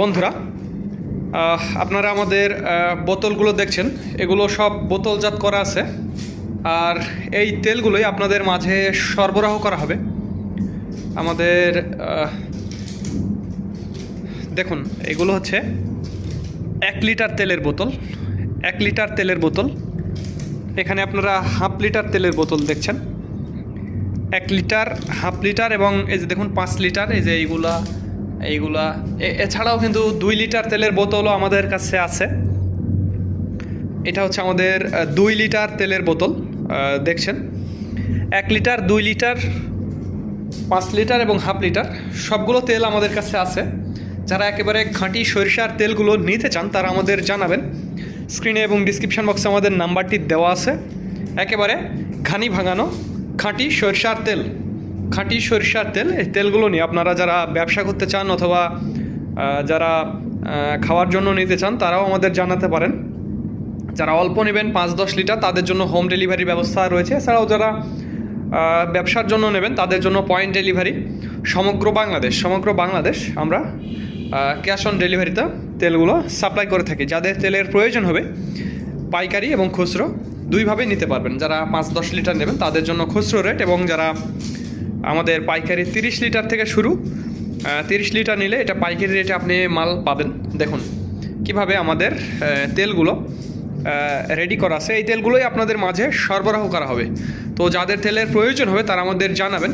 বন্ধুরা আপনারা আমাদের বোতলগুলো দেখছেন, এগুলো সব বোতলজাত করা আছে, আর এই তেলগুলোই আপনাদের মাঝে সরবরাহ করা হবে। আমাদের দেখুন, এগুলো হচ্ছে এক লিটার তেলের বোতল, এক লিটার তেলের বোতল, এখানে আপনারা হাফ লিটার তেলের বোতল দেখছেন, এক লিটার, হাফ লিটার এবং এই যে দেখুন পাঁচ লিটার, এই যে এইগুলা এইগুলা। এছাড়াও কিন্তু দুই লিটার তেলের বোতলও আমাদের কাছে আছে। এটা হচ্ছে আমাদের দুই লিটার তেলের বোতল দেখছেন? এক লিটার, দুই লিটার, পাঁচ লিটার এবং হাফ লিটার, সবগুলো তেল আমাদের কাছে আছে। যারা একেবারে খাঁটি সরিষার তেলগুলো নিতে চান, তারা আমাদের জানাবেন। স্ক্রিনে এবং ডিসক্রিপশন বক্সে আমাদের নাম্বারটি দেওয়া আছে। একেবারে ঘানি ভাঙানো খাঁটি সরিষার তেল। খাঁটি সরিষার তেল, এই তেলগুলো নিয়ে আপনারা যারা ব্যবসা করতে চান অথবা যারা খাওয়ার জন্য নিতে চান, তারাও আমাদের জানাতে পারেন। যারা অল্প নেবেন, পাঁচ দশ লিটার, তাদের জন্য হোম ডেলিভারি ব্যবস্থা রয়েছে। এছাড়াও যারা ব্যবসার জন্য নেবেন, তাদের জন্য পয়েন্ট ডেলিভারি। সমগ্র বাংলাদেশ সমগ্র বাংলাদেশ আমরা ক্যাশ অন ডেলিভারিতে তেলগুলো সাপ্লাই করে থাকি। যাদের তেলের প্রয়োজন হবে, পাইকারি এবং খুচরো, দুইভাবে নিতে পারবেন। যারা পাঁচ দশ লিটার নেবেন, তাদের জন্য খুচরো রেট এবং যারা আমাদের পাইকারি তিরিশ লিটার থেকে শুরু তিরিশ লিটার নিলে এটা পাইকারি রেটে আপনি মাল পাবেন। দেখুন কীভাবে আমাদের তেলগুলো রেডি করা আছে। এই তেলগুলোই আপনাদের মাঝে সরবরাহ করা হবে। তো যাদের তেলের প্রয়োজন হবে তারা আমাদের জানাবেন।